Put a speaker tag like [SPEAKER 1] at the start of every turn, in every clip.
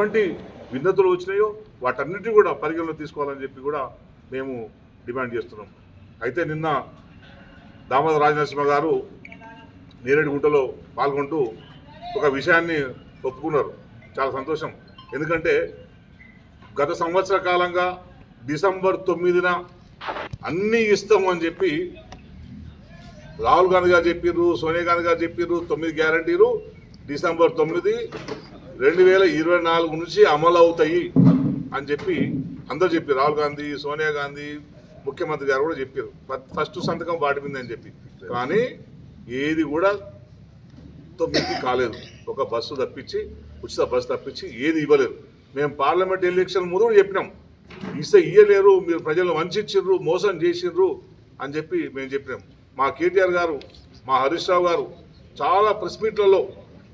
[SPEAKER 1] ఎటువంటి విన్నతులు వచ్చినాయో వాటన్నిటి కూడా పరిగణలో తీసుకోవాలని చెప్పి కూడా మేము డిమాండ్ చేస్తున్నాం. అయితే నిన్న దామోదర రాజనరసింహ గారు నేరేడుగుంటలో పాల్గొంటూ ఒక విషయాన్ని ఒప్పుకున్నారు. చాలా సంతోషం. ఎందుకంటే గత సంవత్సర కాలంగా డిసెంబర్ తొమ్మిదిన అన్నీ ఇస్తాము అని చెప్పి రాహుల్ గాంధీ గారు చెప్పిర్రు సోనియా గాంధీ గారు చెప్పిర్రు తొమ్మిది గ్యారంటీలు డిసెంబర్ తొమ్మిది రెండు వేల ఇరవై నాలుగు నుంచి అమలు అవుతాయి అని చెప్పి అందరు చెప్పారు రాహుల్ గాంధీ సోనియా గాంధీ ముఖ్యమంత్రి గారు కూడా చెప్పారు. ఫస్ట్ సంతకం వాటి మీద అని చెప్పి. కానీ ఏది కూడా తొమ్మిది కాలేదు. ఒక బస్సు తప్పించి ఉచిత బస్సు తప్పించి ఏది ఇవ్వలేదు. మేము పార్లమెంట్ ఎలక్షన్ ముందు కూడా చెప్పినాం. ఇస్తే ఇయ్యలేరు మీరు ప్రజలను వంచు మోసం చేసిర్రు అని చెప్పి మేము చెప్పినాం. మా కేటీఆర్ గారు మా హరీష్ రావు గారు చాలా ప్రెస్ మీట్లలో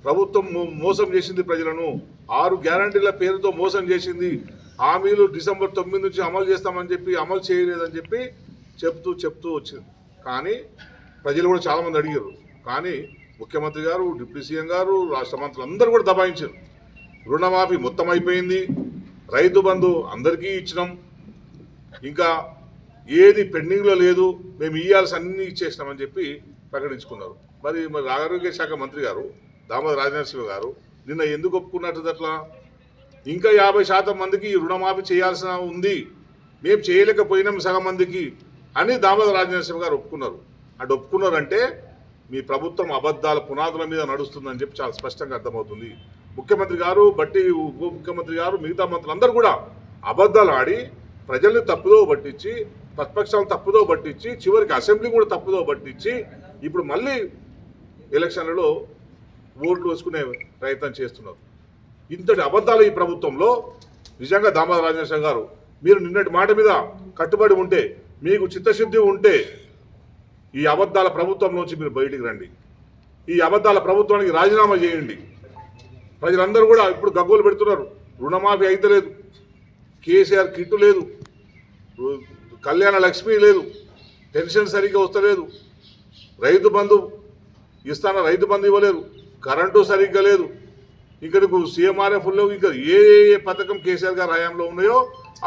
[SPEAKER 1] ప్రభుత్వం మో- మోసం చేసింది ప్రజలను. ఆరు గ్యారంటీల పేరుతో మోసం చేసింది. హామీలు డిసెంబర్ తొమ్మిది నుంచి అమలు చేస్తామని చెప్పి అమలు చేయలేదని చెప్పి చెప్తూ చెప్తూ వచ్చింది. కానీ ప్రజలు కూడా చాలామంది అడిగారు. కానీ ముఖ్యమంత్రి గారు డిప్యూటీ సీఎం గారు రాష్ట్ర మంత్రులు అందరూ కూడా దబాయించారు. రుణమాఫీ మొత్తం అయిపోయింది. రైతు బంధు అందరికీ ఇచ్చినాం. ఇంకా ఏది పెండింగ్లో లేదు. మేము ఇయ్యాల్సి అన్నీ ఇచ్చేసినామని చెప్పి ప్రకటించుకున్నారు. మరి మరి ఆరోగ్య శాఖ మంత్రి గారు దామోదర రాజనరసింహ గారు నిన్న ఎందుకు ఒప్పుకున్నట్టు అట్లా? ఇంకా యాభై శాతం మందికి ఈ రుణమాఫీ చేయాల్సిన ఉంది. మేము చేయలేకపోయినాం సగం మందికి అని దామోదర రాజనరసింహ గారు ఒప్పుకున్నారు. అటు ఒప్పుకున్నారంటే మీ ప్రభుత్వం అబద్ధాల పునాదుల మీద నడుస్తుందని చెప్పి చాలా స్పష్టంగా అర్థమవుతుంది. ముఖ్యమంత్రి గారు బట్టి ఉప ముఖ్యమంత్రి గారు మిగతా మంత్రులు అందరూ కూడా అబద్ధాలు ఆడి ప్రజల్ని తప్పుదో పట్టించి ప్రతిపక్షాలను తప్పుదో పట్టించి చివరికి అసెంబ్లీ కూడా తప్పుదో పట్టించి ఇప్పుడు మళ్ళీ ఎలక్షన్లలో ఓట్లు వేసుకునే ప్రయత్నం చేస్తున్నారు. ఇంతటి అబద్ధాలు ఈ ప్రభుత్వంలో నిజంగా దామోదర రాజేశ్వర గారు మీరు నిన్నటి మాట మీద కట్టుబడి ఉంటే మీకు చిత్తశుద్ధి ఉంటే ఈ అబద్ధాల ప్రభుత్వం నుంచి మీరు బయటికి రండి. ఈ అబద్ధాల ప్రభుత్వానికి రాజీనామా చేయండి. ప్రజలందరూ కూడా ఇప్పుడు గగ్గోలు పెడుతున్నారు. రుణమాఫీ అయితే లేదు. కేసీఆర్ కిట్టు లేదు. కళ్యాణ లక్ష్మి లేదు. పెన్షన్ సరిగ్గా వస్తలేదు. రైతు బంధు ఇస్తాన రైతు బంధు ఇవ్వలేరు కరెంటు సరిగ్గా లేదు. ఇక్కడకు నీకు సీఎంఆర్ఎఫ్లో ఇంకా ఏ ఏ పథకం కేసీఆర్ గారు హయాంలో ఉన్నాయో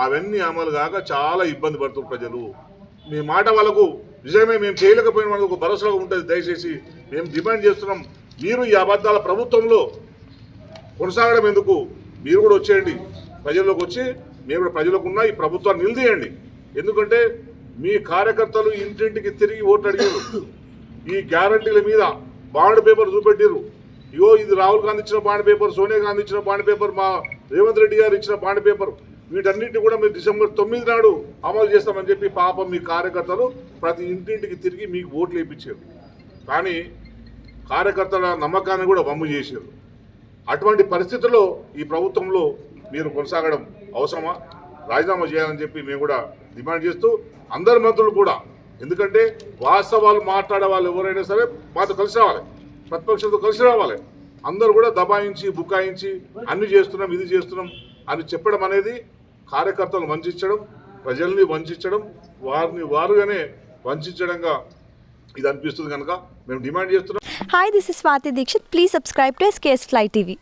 [SPEAKER 1] అవన్నీ అమలు కాక చాలా ఇబ్బంది పడుతున్నారు ప్రజలు. మీ మాట వాళ్ళకు నిజమే మేము చేయలేకపోయిన వాళ్ళకు భరోసాగా ఉంటుంది. దయచేసి మేము డిమాండ్ చేస్తున్నాం. మీరు ఈ అబద్ధాల ప్రభుత్వంలో కొనసాగడం ఎందుకు? మీరు కూడా వచ్చేయండి. ప్రజల్లోకి వచ్చి మేము కూడా ప్రజలకు ఉన్న ఈ ప్రభుత్వాన్ని నిలదీయండి. ఎందుకంటే మీ కార్యకర్తలు ఇంటింటికి తిరిగి ఓట్లు అడిగారు. ఈ గ్యారంటీల మీద బాండ్ పేపర్ చూపెట్టిరు ఇగో ఇది రాహుల్ గాంధీ ఇచ్చిన బాండ్ పేపర్ సోనియా గాంధీ ఇచ్చిన బాండ్ పేపర్ మా రేవంత్ రెడ్డి గారు ఇచ్చిన బాండ్ పేపర్ వీటన్నిటిని కూడా మీరు డిసెంబర్ తొమ్మిది నాడు అమలు చేస్తామని చెప్పి పాపం మీ కార్యకర్తలు ప్రతి ఇంటింటికి తిరిగి మీకు ఓట్లు వేయించారు. కానీ కార్యకర్తల నమ్మకాన్ని కూడా వమ్ము చేశారు. అటువంటి పరిస్థితుల్లో ఈ ప్రభుత్వంలో మీరు కొనసాగడం అవసరమా? రాజీనామా చేయాలని చెప్పి మేము కూడా డిమాండ్ చేస్తూ అందరి మంత్రులు కూడా ఎందుకంటే వాస్తవాలు మాట్లాడే వాళ్ళు ఎవరైనా సరే మాతో కలిసి రావాలి. ప్రతిపక్షంతో కలిసి రావాలి. అందరూ కూడా దబాయించి బుకాయించి అన్ని చేస్తున్నాం ఇది చేస్తున్నాం అని చెప్పడం అనేది కార్యకర్తలను వంచడం ప్రజల్ని వంచడం వారిని వారుగానే వంచడంగా ఇది అనిపిస్తుంది కనుక మేము డిమాండ్ చేస్తున్నాం.
[SPEAKER 2] Hi this is Swathi Dikshit please subscribe to SKS fly TV